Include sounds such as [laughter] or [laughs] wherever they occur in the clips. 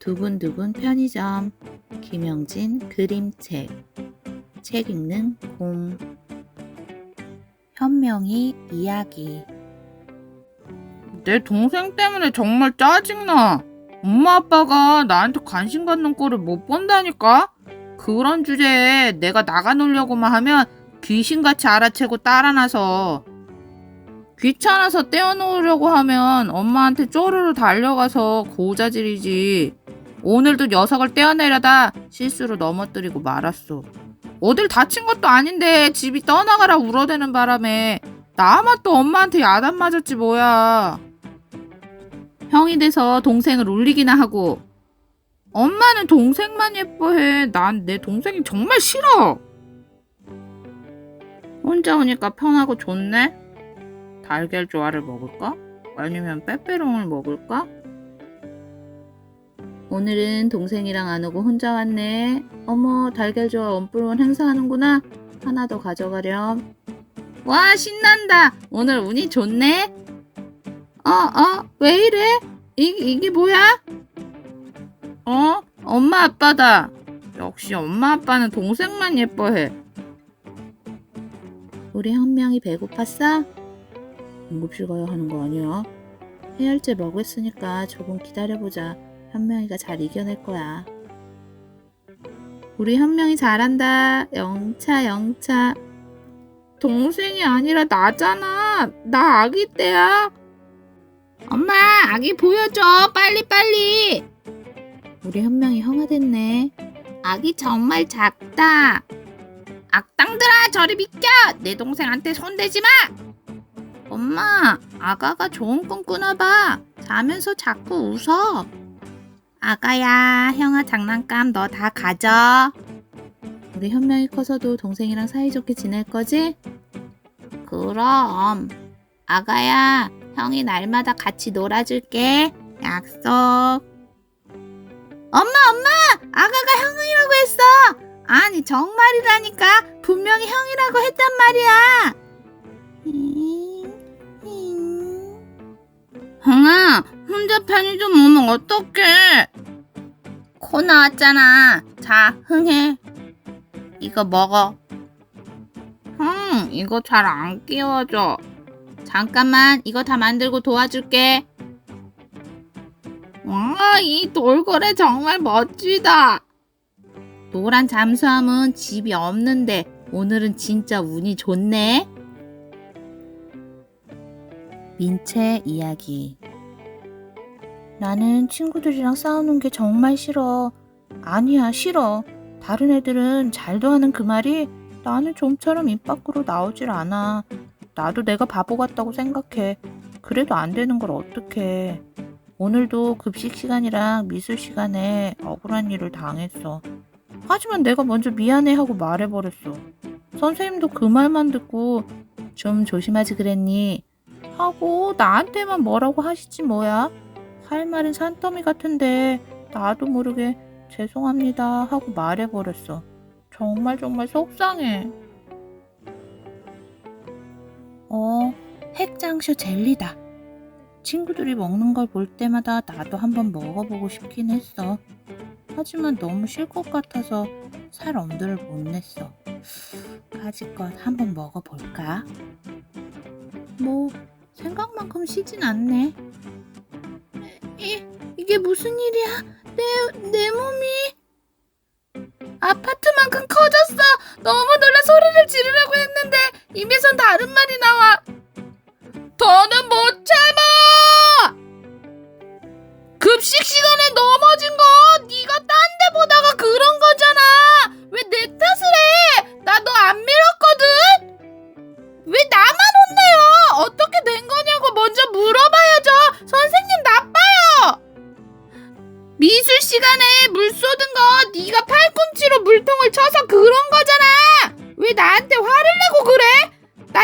두근두근 편의점 김영진 그림책 책 읽는 곰 현명이 이야기 내 동생 때문에 정말 짜증나. 엄마 아빠가 나한테 관심 갖는 꼴을 못 본다니까? 그런 주제에 내가 나가 놀려고만 하면 귀신같이 알아채고 따라나서 귀찮아서 떼어놓으려고 하면 엄마한테 쪼르르 달려가서 고자질이지. 오늘도 녀석을 떼어내려다 실수로 넘어뜨리고 말았어. 어딜 다친 것도 아닌데 집이 떠나가라 울어대는 바람에 나만 또 엄마한테 야단 맞았지 뭐야. 형이 돼서 동생을 울리기나 하고 엄마는 동생만 예뻐해. 난 내 동생이 정말 싫어. 혼자 오니까 편하고 좋네. 달걀 조화를 먹을까? 아니면 빼빼롱을 먹을까? 오늘은 동생이랑 안 오고 혼자 왔네 어머 달걀 좋아 원뿔원 행사하는구나 하나 더 가져가렴 와 신난다 오늘 운이 좋네 어 어 왜 이래 이, 이게 뭐야 어? 엄마 아빠다. 역시 엄마 아빠는 동생만 예뻐해. 우리 현명이 배고팠어? 응급실 가야 하는 거 아니야? 해열제 먹었으니까 조금 기다려보자. 현명이가 잘 이겨낼 거야. 우리 현명이 잘한다. 영차, 영차. 동생이 아니라 나잖아. 나 아기 때야. 엄마, 아기 보여줘. 빨리, 빨리. 우리 현명이 형아 됐네. 아기 정말 작다. 악당들아 저리 비켜. 내 동생한테 손대지 마. 엄마, 아가가 좋은 꿈 꾸나 봐. 자면서 자꾸 웃어. 아가야, 형아 장난감 너 다 가져. 우리 현명이 커서도 동생이랑 사이좋게 지낼 거지? 그럼. 아가야, 형이 날마다 같이 놀아줄게. 약속. 엄마, 엄마! 아가가 형이라고 했어! 아니, 정말이라니까. 분명히 형이라고 했단 말이야. 형아 혼자 편의점 오면 어떡해. 코 나왔잖아. 자, 흥해. 이거 먹어. 형 이거 잘 안 끼워져. 잠깐만, 이거 다 만들고 도와줄게. 와, 이 돌고래 정말 멋지다. 노란 잠수함은 집이 없는데 오늘은 진짜 운이 좋네. 민채 이야기 나는 친구들이랑 싸우는 게 정말 싫어. 아니야, 싫어. 다른 애들은 잘도 하는 그 말이 나는 좀처럼 입 밖으로 나오질 않아. 나도 내가 바보 같다고 생각해. 그래도 안 되는 걸 어떡해. 오늘도 급식 시간이랑 미술 시간에 억울한 일을 당했어. 하지만 내가 먼저 미안해 하고 말해버렸어. 선생님도 그 말만 듣고 좀 조심하지 그랬니? 하고 나한테만 뭐라고 하시지 뭐야? 할 말은 산더미 같은데 나도 모르게 죄송합니다 하고 말해버렸어. 정말 정말 속상해. 어, 핵장쇼 젤리다. 친구들이 먹는 걸 볼 때마다 나도 한번 먹어보고 싶긴 했어. 하지만 너무 쉴 것 같아서 살 엄두를 못 냈어. 가지껏 한번 먹어볼까? 뭐 생각만큼 쉬진 않네. 이, 이게 무슨 일이야? 내, 내 몸이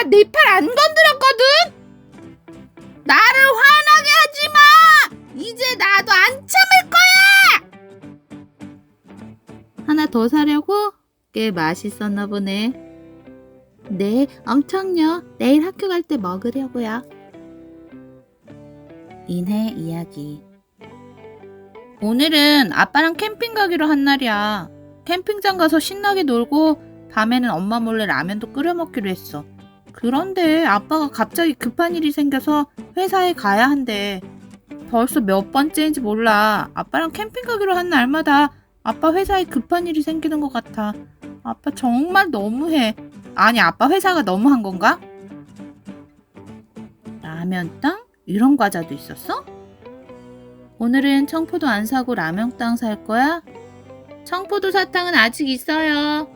나네팔안 건드렸거든. 나를 화나게 하지 마. 이제 나도 안 참을 거야. 하나 더 사려고? 꽤 맛있었나 보네. 네, 엄청요. 내일 학교 갈 때 먹으려고요. 인해 이야기. 오늘은 아빠랑 캠핑 가기로 한 날이야. 캠핑장 가서 신나게 놀고 밤에는 엄마 몰래 라면도 끓여 먹기로 했어. 그런데 아빠가 갑자기 급한 일이 생겨서 회사에 가야 한대. 벌써 몇 번째인지 몰라. 아빠랑 캠핑 가기로 한 날마다 아빠 회사에 급한 일이 생기는 것 같아. 아빠 정말 너무해. 아니, 아빠 회사가 너무한 건가? 라면 땅? 이런 과자도 있었어? 오늘은 청포도 안 사고 라면 땅 살 거야? 청포도 사탕은 아직 있어요.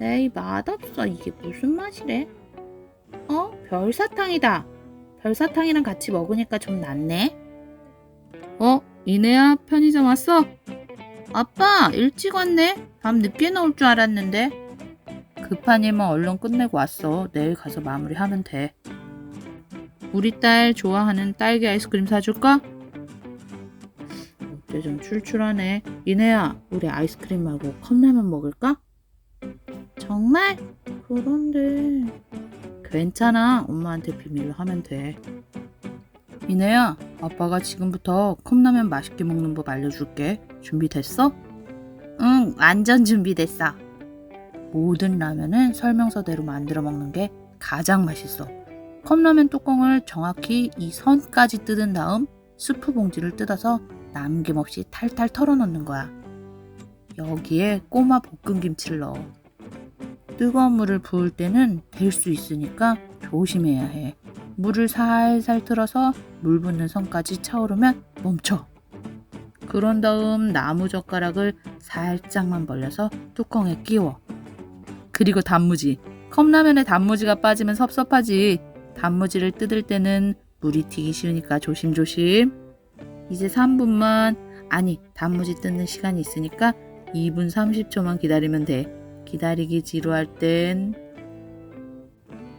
에이, 맛없어. 이게 무슨 맛이래? 어? 별사탕이다. 별사탕이랑 같이 먹으니까 좀 낫네. 어? 이내야 편의점 왔어? 아빠, 일찍 왔네. 밤 늦게 나올 줄 알았는데. 급한 일만 얼른 끝내고 왔어. 내일 가서 마무리하면 돼. 우리 딸 좋아하는 딸기 아이스크림 사줄까? 어째 좀 출출하네. 이내야, 우리 아이스크림 말고 컵라면 먹을까? 정말? 그런데 괜찮아. 엄마한테 비밀로 하면 돼. 이내야, 아빠가 지금부터 컵라면 맛있게 먹는 법 알려줄게. 준비됐어? 응, 완전 준비됐어. 모든 라면은 설명서대로 만들어 먹는 게 가장 맛있어. 컵라면 뚜껑을 정확히 이 선까지 뜯은 다음 스프 봉지를 뜯어서 남김없이 탈탈 털어넣는 거야. 여기에 꼬마 볶음김치를 넣어. 뜨거운 물을 부을 때는 될 수 있으니까 조심해야 해. 물을 살살 틀어서 물 붓는 선까지 차오르면 멈춰. 그런 다음 나무 젓가락을 살짝만 벌려서 뚜껑에 끼워. 그리고 단무지. 컵라면에 단무지가 빠지면 섭섭하지. 단무지를 뜯을 때는 물이 튀기 쉬우니까 조심조심. 이제 3분만, 아니, 단무지 뜯는 시간이 있으니까 2분 30초만 기다리면 돼. 기다리기 지루할 땐.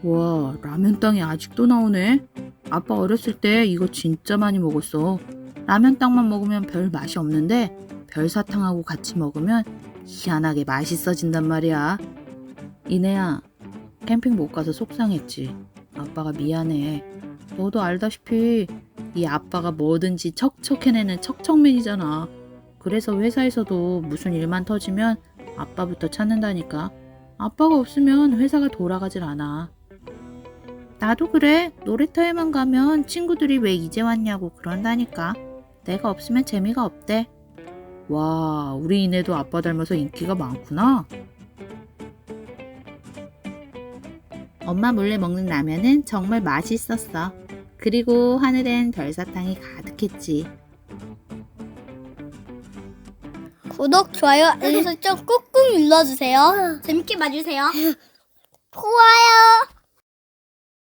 와, 라면 땅이 아직도 나오네. 아빠 어렸을 때 이거 진짜 많이 먹었어. 라면 땅만 먹으면 별 맛이 없는데 별사탕하고 같이 먹으면 희한하게 맛있어진단 말이야. 이내야, 캠핑 못 가서 속상했지. 아빠가 미안해. 너도 알다시피 이 아빠가 뭐든지 척척 해내는 척척맨이잖아. 그래서 회사에서도 무슨 일만 터지면 아빠부터 찾는다니까. 아빠가 없으면 회사가 돌아가질 않아. 나도 그래. 놀이터에만 가면 친구들이 왜 이제 왔냐고 그런다니까. 내가 없으면 재미가 없대. 와, 우리 이내도 아빠 닮아서 인기가 많구나. 엄마 몰래 먹는 라면은 정말 맛있었어. 그리고 하늘엔 별사탕이 가득했지. 구독, 좋아요, 알림 설정 꾹꾹 눌러주세요. 재밌게 봐주세요. [laughs] 좋아요.